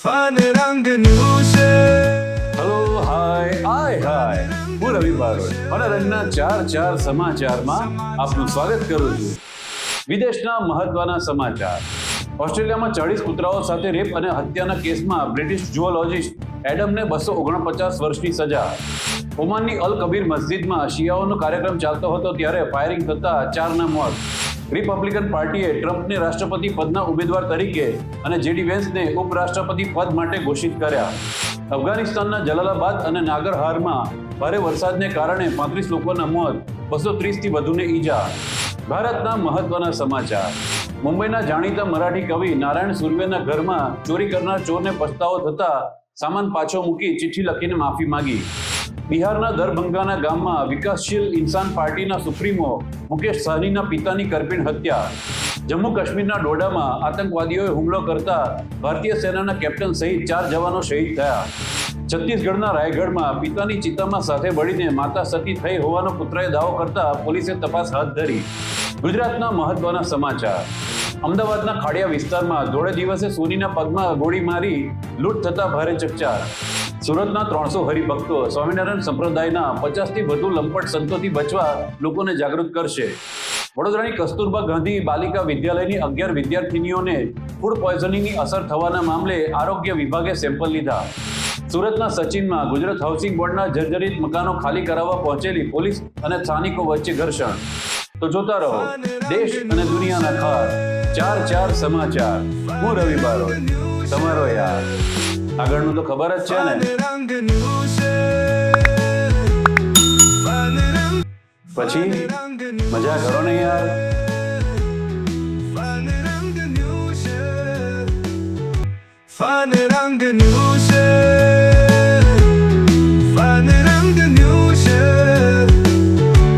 Fun hello hi હાય હાય હું રવિ બારોટ. મનોરંજનના ચાર ચાર સમાચારમાં આપનું સ્વાગત કરું છું. વિદેશના મહત્વના સમાચાર. ઓસ્ટ્રેલિયામાં ચાળીસ કૂતરાઓ સાથે રેપ અને હત્યાના કેસમાં બ્રિટિશ જુઓલોજિસ્ટ એડમને બસો ઓગણપચાસ વર્ષની સજા. ઓમાનની અલ કબીર મસ્જિદમાં શિયાઓનો કાર્યક્રમ ચાલતો હતો ત્યારે ફાયરિંગ થતા ચારના મોત. રિપબ્લિકન પાર્ટીએ ટ્રમ્પને રાષ્ટ્રપતિ પદના ઉમેદવાર તરીકે અને જેડી વેન્સને ઉપરાષ્ટ્રપતિ પદ માટે ઘોષિત કર્યા. અફઘાનિસ્તાનના જલાલાબાદ અને નાગરહારમાં ભારે વરસાદને કારણે પાંત્રીસ લોકોના મોત, બસો ત્રીસથી વધુને ઈજા. ભારતના મહત્વના સમાચાર. મુંબઈના જાણીતા મરાઠી કવિ નારાયણ સુર્વેના ઘરમાં ચોરી કરનાર ચોરને પસ્તાવો થતા સામાન પાછો મૂકી ચિઠ્ઠી લખીને માફી માંગી. બિહારના દરભંગાના ગામમાં વિકાસશીલ ઇન્સાન પાર્ટીના સુપ્રીમો મુકેશ સાહનીના પિતાની કરપીણ હત્યા. જમ્મુ કાશ્મીરના ડોડામાં આતંકવાદીઓએ હુમલો કરતા ભારતીય સેનાના કેપ્ટન સહિત ચાર જવાનો શહીદ થયા. છત્તીસગઢના રાયગઢમાં પિતાની ચિતામાં સાથે બળીને માતા સતી થઈ હોવાનો પુત્રએ દાવો કરતા પોલીસે તપાસ હાથ ધરી. ગુજરાતના મહત્વના સમાચાર. અમદાવાદના ખાડિયા વિસ્તારમાં ધોળે દિવસે સોનીના પગમાં ગોળી મારી લૂંટ થતા ભારે ચકચાર. સુરતના ત્રણસો હરિભક્તો સ્વામિનારાયણ સંપ્રદાયના પચાસથી વધુ લંપટ સંતોથી બચવા લોકોને જાગૃત કરશે. વડોદરાની કસ્તુરબા ગાંધી બાલિકા વિદ્યાલયની અગિયાર વિદ્યાર્થીનીઓને ફૂડ પોઈઝનિંગની અસર થવાના મામલે આરોગ્ય વિભાગે સેમ્પલ લીધા. સુરતના સચિનમાં ગુજરાત હાઉસિંગ બોર્ડના જર્જરિત મકાનો ખાલી કરાવવા પહોંચેલી પોલીસ અને સ્થાનિકો વચ્ચે ઘર્ષણ. તો જોતા રહો, દેશ અને દુનિયાના ખાસ ચાર ચાર સમાચાર. હું રવિ બારોટ. તમારો યાર. આગળનું તો ખબર જ છે ને. પછી? મજા કરો ને યાર. ફન રંગ ન્યૂઝ